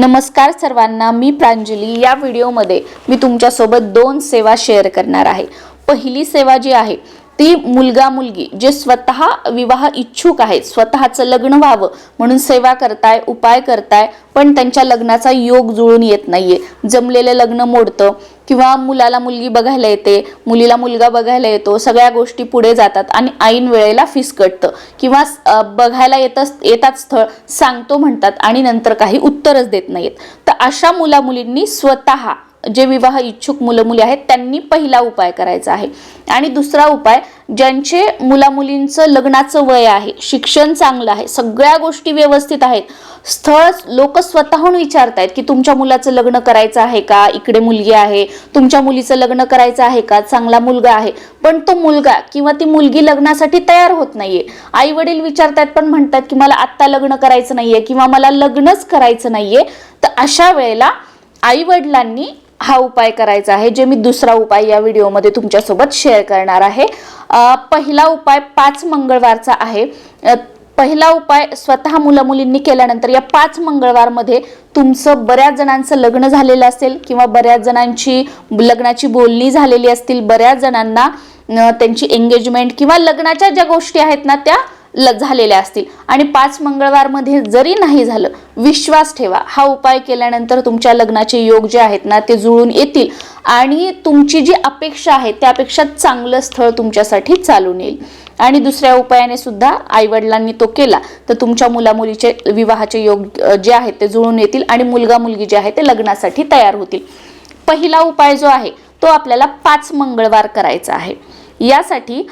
नमस्कार सर्वांना मी प्रांजली. या व्हिडिओमध्ये मी तुमच्यासोबत दोन सेवा शेअर करणार आहे. पहिली सेवा जी आहे ती मुलगा मुलगी जे स्वतः विवाह इच्छुक आहेत स्वतःचं लग्न व्हावं म्हणून सेवा करताय उपाय करताय पण त्यांच्या लग्नाचा योग जुळून येत नाहीये. जमलेलं लग्न मोडतं किंवा मुलाला मुलगी बघायला येते मुलीला मुलगा बघायला येतो सगळ्या गोष्टी पुढे जातात आणि ऐन वेळेला फिसकटतं किंवा बघायला येतच येतात स्थळ सांगतो म्हणतात आणि नंतर काही उत्तरच देत नाहीत. तर अशा मुला मुलींनी स्वतः जे विवाह इच्छुक मुलं मुली आहेत त्यांनी पहिला उपाय करायचा आहे. आणि दुसरा उपाय ज्यांचे मुलामुलींचं लग्नाचं वय आहे शिक्षण चांगलं आहे सगळ्या गोष्टी व्यवस्थित आहेत स्थळ लोक स्वतःहून विचारतायत की तुमच्या मुलाचं लग्न करायचं आहे का? इकडे मुलगी आहे तुमच्या मुलीचं लग्न करायचं आहे का? चांगला मुलगा आहे. पण तो मुलगा किंवा ती मुलगी लग्नासाठी तयार होत नाहीये. आई वडील विचारतात पण म्हणतात की मला आत्ता लग्न करायचं नाहीये किंवा मला लग्नच करायचं नाहीये. तर अशा वेळेला आई वडिलांनी हा उपाय करायचा आहे जे मी दुसरा उपाय या व्हिडिओमध्ये तुमच्यासोबत शेअर करणार आहे. पहिला उपाय पाच मंगळवारचा आहे. पहिला उपाय स्वतः मुलं मुलींनी केल्यानंतर या पाच मंगळवारमध्ये तुमचं बऱ्याच जणांचं लग्न झालेलं असेल किंवा बऱ्याच जणांची लग्नाची बोलणी झालेली असतील बऱ्याच जणांना त्यांची एंगेजमेंट किंवा लग्नाच्या ज्या गोष्टी आहेत ना त्या झालेल्या असतील. आणि पाच मंगळवारमध्ये जरी नाही झालं विश्वास ठेवा. हा उपाय केल्यानंतर तुमच्या लग्नाचे योग जे आहेत ना ते जुळून येतील. आणि तुमची जी अपेक्षा आहे त्यापेक्षा चांगलं स्थळ तुमच्यासाठी चालून येईल. आणि दुसऱ्या उपायाने सुद्धा आईवडिलांनी तो केला तर तुमच्या मुलामुलीचे विवाहाचे योग जे आहेत ते जुळून येतील आणि मुलगा मुलगी जे आहे ते लग्नासाठी तयार होतील. पहिला उपाय जो आहे तो आपल्याला पाच मंगळवार करायचा आहे. यासाठी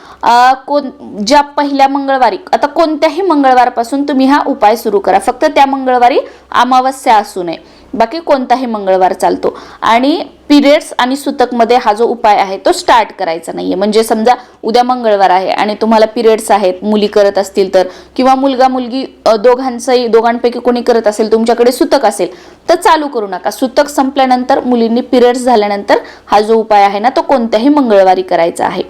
कोण ज्या पहिल्या मंगळवारी आता कोणत्याही मंगळवारपासून तुम्ही हा उपाय सुरू करा. फक्त त्या मंगळवारी अमावस्या असू नये. बाकी कोणताही मंगळवार चालतो. आणि पिरियड्स आणि सुतकमध्ये हा जो उपाय आहे तो स्टार्ट करायचा नाहीये. म्हणजे समजा उद्या मंगळवार आहे आणि तुम्हाला पिरियड्स आहेत मुली करत असतील तर किंवा मुलगा मुलगी दोघांचंही दोघांपैकी कोणी करत असेल तुमच्याकडे सुतक असेल तर चालू करू नका. सुतक संपल्यानंतर मुलींनी पिरियड्स झाल्यानंतर हा जो उपाय आहे ना तो कोणत्याही मंगळवारी करायचा आहे.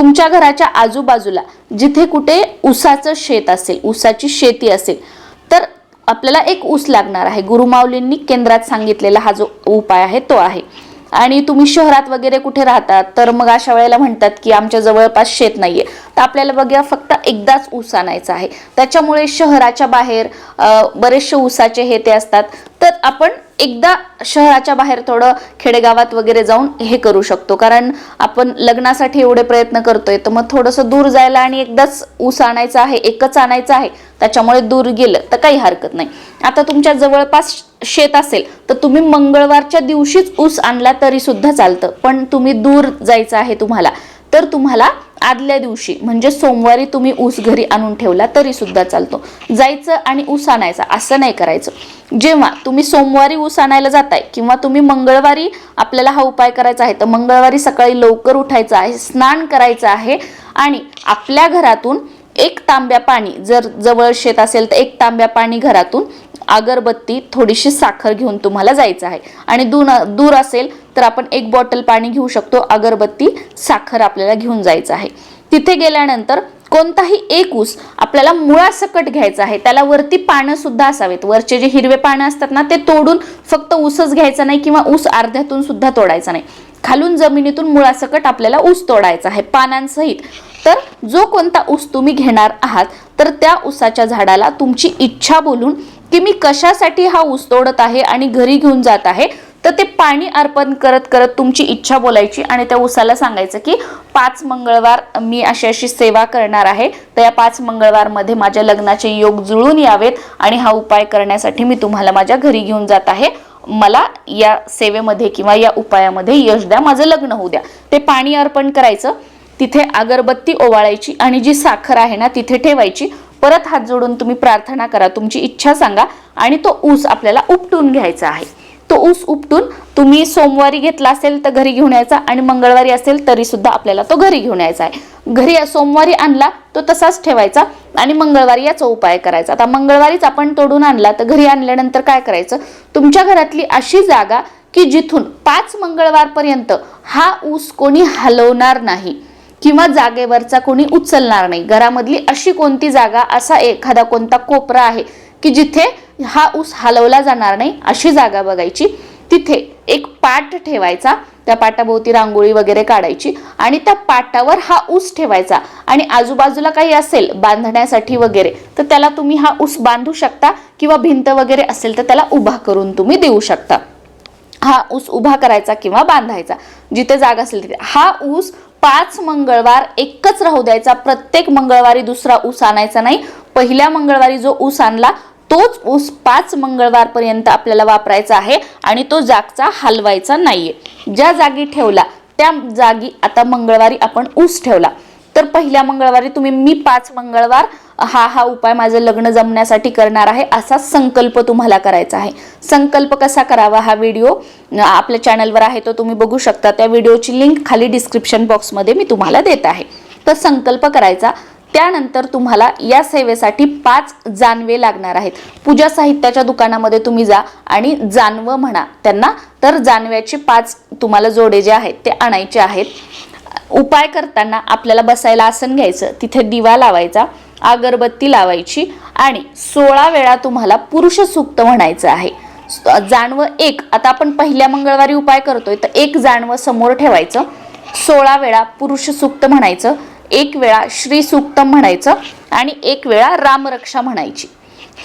तुमच्या घराच्या आजूबाजूला जिथे कुठे ऊसाचं शेत असेल ऊसाची शेती असेल तर आपल्याला एक ऊस लागणार आहे. गुरुमाऊलींनी केंद्रात सांगितलेला हा जो उपाय आहे तो आहे. आणि तुम्ही शहरात वगैरे कुठे राहतात तर मग अशा वेळेला म्हणतात की आमच्या जवळपास शेत नाहीये. तर आपल्याला बघा फक्त एकदाच ऊस आणायचा आहे. त्याच्यामुळे शहराच्या बाहेर बरेचसे ऊसाचे हे ते असतात. तर आपण एकदा शहराच्या बाहेर थोडं खेडेगावात वगैरे जाऊन हे करू शकतो. कारण आपण लग्नासाठी एवढे प्रयत्न करतोय तर मग थोडंसं दूर जायला आणि एकदाच ऊस आणायचं आहे एकच आणायचं आहे त्याच्यामुळे दूर गेलं तर काही हरकत नाही. आता तुमच्या जवळपास शेत असेल तर तुम्ही मंगळवारच्या दिवशीच ऊस आणला तरी सुद्धा चालतं. पण तुम्ही दूर जायचं आहे तुम्हाला. तर तुम्हाला आदल्या दिवशी म्हणजे सोमवारी तुम्ही ऊस घरी आणून ठेवला तरी सुद्धा चालतो. जायचं आणि ऊस आणायचा असं नाही करायचं. जेव्हा तुम्ही सोमवारी ऊस आणायला जाताय किंवा तुम्ही मंगळवारी आपल्याला हा उपाय करायचा आहे तर मंगळवारी सकाळी लवकर उठायचं आहे स्नान करायचं आहे आणि आपल्या घरातून एक तांब्या पाणी जर जवळ शेत असेल तर एक तांब्या पाणी घरातून अगरबत्ती थोडीशी साखर घेऊन तुम्हाला जायचं आहे. आणि दूर दूर असेल तर आपण एक बॉटल पाणी घेऊ शकतो. अगरबत्ती साखर आपल्याला घेऊन जायचं आहे. तिथे गेल्यानंतर कोणताही एक ऊस आपल्याला मुळासकट घ्यायचा आहे. त्याला वरती पानं सुद्धा असावेत. वरचे जे हिरवे पानं असतात ना ते तोडून फक्त ऊसच घ्यायचा नाही किंवा ऊस अर्ध्यातून सुद्धा तोडायचा नाही. खालून जमिनीतून मुळासकट आपल्याला ऊस तोडायचा आहे पानांसहित. तर जो कोणता ऊस तुम्ही घेणार आहात तर त्या ऊसाच्या झाडाला तुमची इच्छा बोलून की मी कशासाठी हा ऊस तोडत आहे आणि घरी घेऊन जात आहे तर ते पाणी अर्पण करत करत तुमची इच्छा बोलायची आणि त्या उसाला सांगायचं की पाच मंगळवार मी अशी अशी सेवा करणार आहे तर या पाच मंगळवारमध्ये माझ्या लग्नाचे योग जुळून यावेत आणि हा उपाय करण्यासाठी मी तुम्हाला माझ्या घरी घेऊन जात आहे. मला या सेवेमध्ये किंवा या उपायामध्ये यश द्या माझं लग्न होऊ द्या. ते पाणी अर्पण करायचं तिथे अगरबत्ती ओवाळायची आणि जी साखर आहे ना तिथे ठेवायची. परत हात जोडून तुम्ही प्रार्थना करा तुमची इच्छा सांगा आणि तो ऊस आपल्याला उपटून घ्यायचा आहे. तो ऊस उपटून तुम्ही सोमवारी घेतला असेल तर घरी घेऊन यायचा आणि मंगळवारी असेल तरी सुद्धा आपल्याला तो घरी घेऊन यायचा आहे. घरी सोमवारी आणला तो तसाच ठेवायचा आणि मंगळवारी याचा उपाय करायचा. आता मंगळवारीच आपण तोडून आणला तर घरी आणल्यानंतर काय करायचं? तुमच्या घरातली अशी जागा की जिथून पाच मंगळवारपर्यंत हा ऊस कोणी हलवणार नाही किंवा जागेवरचा कोणी उचलणार नाही. घरामधली अशी कोणती जागा असा एखादा कोणता कोपरा आहे की जिथे हा ऊस हलवला जाणार नाही अशी जागा बघायची. तिथे एक पाट ठेवायचा. त्या पाटाभोवती रांगोळी वगैरे काढायची आणि त्या पाटावर हा ऊस ठेवायचा. आणि आजूबाजूला काही असेल बांधण्यासाठी वगैरे तर त्याला तुम्ही हा ऊस बांधू शकता किंवा भिंत वगैरे असेल तर त्याला उभा करून तुम्ही देऊ शकता. हा ऊस उभा करायचा किंवा बांधायचा. जिथे जागा असेल तिथे. हा ऊस पाच मंगळवार एकच राहू द्यायचा. प्रत्येक मंगळवारी दुसरा ऊस आणायचा नाही. पहिल्या मंगळवारी जो ऊस आणला तोच ऊस पाच मंगळवारपर्यंत आपल्याला वापरायचा आहे आणि तो जागचा हलवायचा नाहीये. ज्या जागी ठेवला त्या जागी आता मंगळवारी आपण ऊस ठेवला. तर पहिल्या मंगळवारी तुम्ही मी पाच मंगळवार हा हा उपाय माझं लग्न जमण्यासाठी करणार आहे असा संकल्प तुम्हाला करायचा आहे. संकल्प कसा करावा हा व्हिडिओ आपल्या चॅनलवर आहे तो तुम्ही बघू शकता. त्या व्हिडिओची लिंक खाली डिस्क्रिप्शन बॉक्समध्ये मी तुम्हाला देत आहे. तर संकल्प करायचा त्यानंतर तुम्हाला या सेवेसाठी पाच जानवे लागणार आहेत. पूजा साहित्याच्या दुकानामध्ये तुम्ही जा आणि जानवं म्हणा त्यांना. तर जानव्याचे पाच तुम्हाला जोडे जे आहेत ते आणायचे आहेत. उपाय करताना आपल्याला बसायला आसन घ्यायचं तिथे दिवा लावायचा अगरबत्ती लावायची आणि सोळा वेळा तुम्हाला पुरुष सूक्त म्हणायचं आहे. जानवं एक आता आपण पहिल्या मंगळवारी उपाय करतोय तर एक जानवं समोर ठेवायचं. सोळा वेळा पुरुष सूक्त म्हणायचं एक वेळा श्री सूक्तम म्हणायचं आणि एक वेळा रामरक्षा म्हणायची.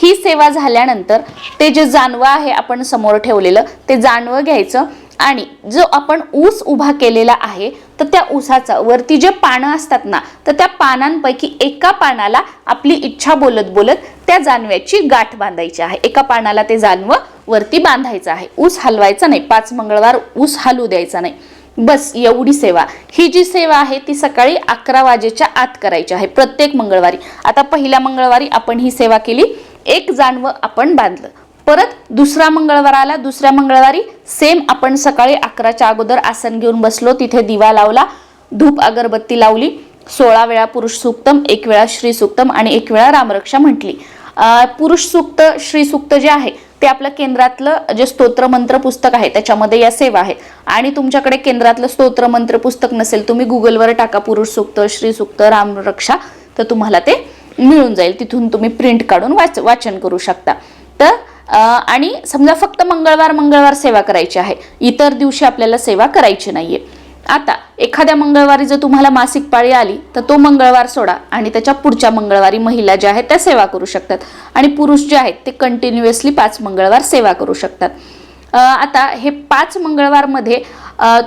ही सेवा झाल्यानंतर ते जे जानवं आहे आपण समोर ठेवलेलं ते जानवं घ्यायचं आणि जो आपण ऊस उभा केलेला आहे तर त्या ऊसाचा वरती जे पानं असतात ना तर त्या पानांपैकी एका पानाला आपली इच्छा बोलत बोलत त्या जानव्याची गाठ बांधायची आहे. एका पानाला ते जानवं वरती बांधायचं आहे. ऊस हलवायचा नाही. पाच मंगळवार ऊस हलू द्यायचा नाही. बस एवढी सेवा. ही जी सेवा आहे ती सकाळी अकरा वाजेच्या आत करायची आहे प्रत्येक मंगळवारी. आता पहिल्या मंगळवारी आपण ही सेवा केली एक जानवं आपण बांधलं. परत दुसरा मंगळवार आला दुसऱ्या मंगळवारी सेम आपण सकाळी अकराच्या अगोदर आसन घेऊन बसलो तिथे दिवा लावला धूप अगरबत्ती लावली सोळा वेळा पुरुष सुक्तम एक वेळा श्री सुक्तम आणि एक वेळा रामरक्षा म्हटली. पुरुष सुक्त श्री सुक्त जे आहे ते आपलं केंद्रातलं जे स्तोत्रमंत्र पुस्तक आहे त्याच्यामध्ये या सेवा आहेत. आणि तुमच्याकडे केंद्रातलं स्तोत्रमंत्र पुस्तक नसेल तुम्ही गुगलवर टाका पुरुष सूक्त श्री सुक्त रामरक्षा तर तुम्हाला ते मिळून जाईल. तिथून तुम्ही प्रिंट काढून वाच वाचन करू शकता. तर आणि समजा फक्त मंगळवार मंगळवार सेवा करायची आहे. इतर दिवशी आपल्याला सेवा करायची नाहीये. आता एखाद्या मंगळवारी जर तुम्हाला मासिक पाळी आली तर तो मंगळवार सोडा आणि त्याच्या पुढच्या मंगळवारी महिला ज्या आहेत त्या सेवा करू शकतात. आणि पुरुष जे आहेत ते कंटिन्युअसली पाच मंगळवार सेवा करू शकतात. आता हे पाच मंगळवारमध्ये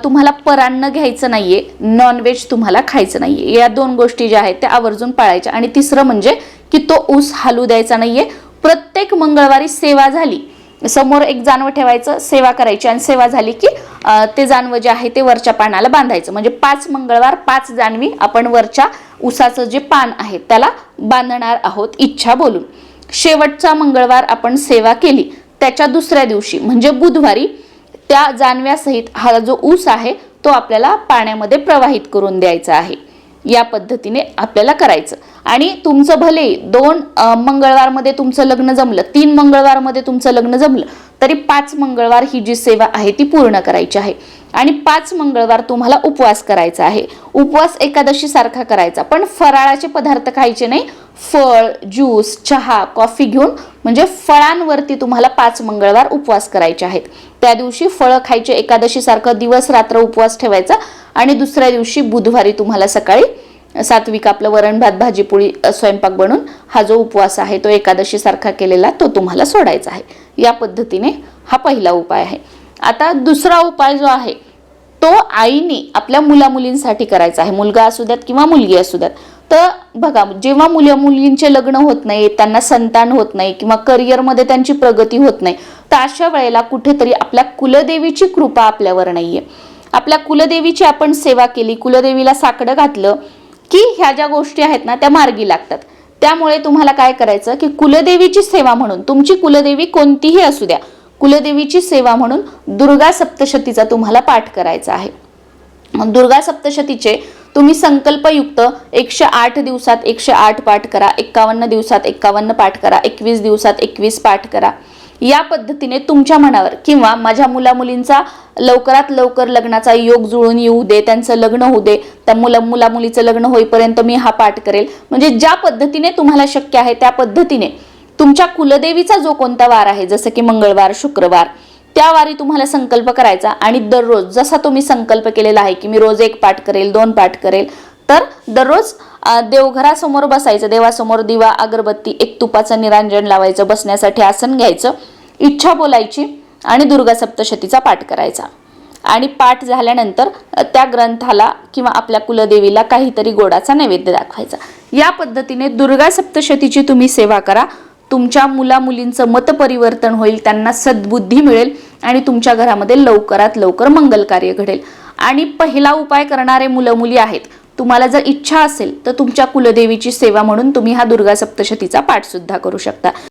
तुम्हाला परान्न घ्यायचं नाही आहे नॉनव्हेज तुम्हाला खायचं नाही आहे या दोन गोष्टी ज्या आहेत त्या आवर्जून पाळायच्या. आणि तिसरं म्हणजे की तो ऊस हालू द्यायचा नाही आहे प्रत्येक मंगळवारी सेवा झाली समोर एक जानवं ठेवायचं सेवा करायची. आणि सेवा झाली की ते जानवं जे आहे ते वरच्या पानाला बांधायचं. म्हणजे पाच मंगळवार पाच जानवी आपण वरच्या उसाचं जे पान आहे त्याला बांधणार आहोत इच्छा बोलून. शेवटचा मंगळवार आपण सेवा केली त्याच्या दुसऱ्या दिवशी म्हणजे बुधवारी त्या जानव्यासहित हा जो ऊस आहे तो आपल्याला पाण्यामध्ये प्रवाहित करून द्यायचा आहे. या पद्धतीने आपल्याला करायचं. आणि तुमचं भले दोन मंगळवारमध्ये तुमचं लग्न जमलं तीन मंगळवारमध्ये तुमचं लग्न जमलं तरी पाच मंगळवार ही जी सेवा आहे ती पूर्ण करायची आहे. आणि पाच मंगळवार तुम्हाला उपवास करायचा आहे. उपवास एकादशी सारखा करायचा पण फराळाचे पदार्थ खायचे नाही. फळ ज्यूस चहा कॉफी घेऊन म्हणजे फळांवरती तुम्हाला पाच मंगळवार उपवास करायचे आहेत. त्या दिवशी फळं खायचे एकादशी सारखं दिवस रात्र उपवास ठेवायचा आणि दुसऱ्या दिवशी बुधवारी तुम्हाला सकाळी सात्विक आपलं वरण भात भाजीपोळी स्वयंपाक बनवून हा जो उपवास आहे तो एकादशी सारखा केलेला तो तुम्हाला सोडायचा आहे. या पद्धतीने हा पहिला उपाय आहे. आता दुसरा उपाय जो आहे तो आईने आपल्या मुला मुलींसाठी करायचा आहे. मुलगा असू द्यात किंवा मुलगी असू द्यात. तर बघा जेव्हा मुलं मुलींचे लग्न होत नाही त्यांना संतान होत नाही किंवा करिअरमध्ये त्यांची प्रगती होत नाही तर अशा वेळेला कुठेतरी आपल्या कुलदेवीची कृपा आपल्यावर नाहीये. आपल्या कुलदेवीची आपण सेवा केली कुलदेवीला साकडं घातलं की ह्या ज्या गोष्टी आहेत ना त्या मार्गी लागतात. त्यामुळे तुम्हाला काय करायचं की कुलदेवीची सेवा म्हणून तुमची कुलदेवी कोणतीही असू द्या कुलदेवीची सेवा म्हणून दुर्गा सप्तशतीचा तुम्हाला पाठ करायचा आहे. दुर्गा सप्तशतीचे तुम्ही संकल्पयुक्त एकशे आठ दिवसात एकशे आठ पाठ करा एक्कावन्न दिवसात एक्कावन्न पाठ करा एकवीस दिवसात एकवीस पाठ करा. या पद्धतीने तुमच्या मनावर किंवा माझ्या मुला मुलींचा लवकरात लवकर लग्नाचा योग जुळून येऊ दे त्यांचं लग्न होऊ दे त्या मुला मुला मुलीचं लग्न होईपर्यंत मी हा पाठ करेल. म्हणजे ज्या पद्धतीने तुम्हाला शक्य आहे त्या पद्धतीने तुमच्या कुलदेवीचा जो कोणता वार आहे जसं की मंगळवार शुक्रवार त्या वारी तुम्हाला संकल्प करायचा आणि दररोज जसा तुम्ही संकल्प केलेला आहे की मी रोज एक पाठ करेल दोन पाठ करेल तर दररोज देवघरासमोर बसायचं देवासमोर दिवा अगरबत्ती एक तुपाचं निरांजन लावायचं बसण्यासाठी आसन घ्यायचं इच्छा बोलायची आणि दुर्गा सप्तशतीचा पाठ करायचा. आणि पाठ झाल्यानंतर त्या ग्रंथाला किंवा आपल्या कुलदेवीला काहीतरी गोडाचा नैवेद्य दाखवायचा. या पद्धतीने दुर्गा सप्तशतीची तुम्ही सेवा करा. तुमच्या मुला मुलींचं मतपरिवर्तन होईल त्यांना सद्बुद्धी मिळेल आणि तुमच्या घरामध्ये लवकरात लवकर मंगल कार्य घडेल. आणि पहिला उपाय करणारे मुलं मुली आहेत. तुम्हाला जर इच्छा असेल तर तुमच्या कुलदेवीची सेवा म्हणून तुम्ही हा दुर्गा सप्तशतीचा पाठसुद्धा करू शकता.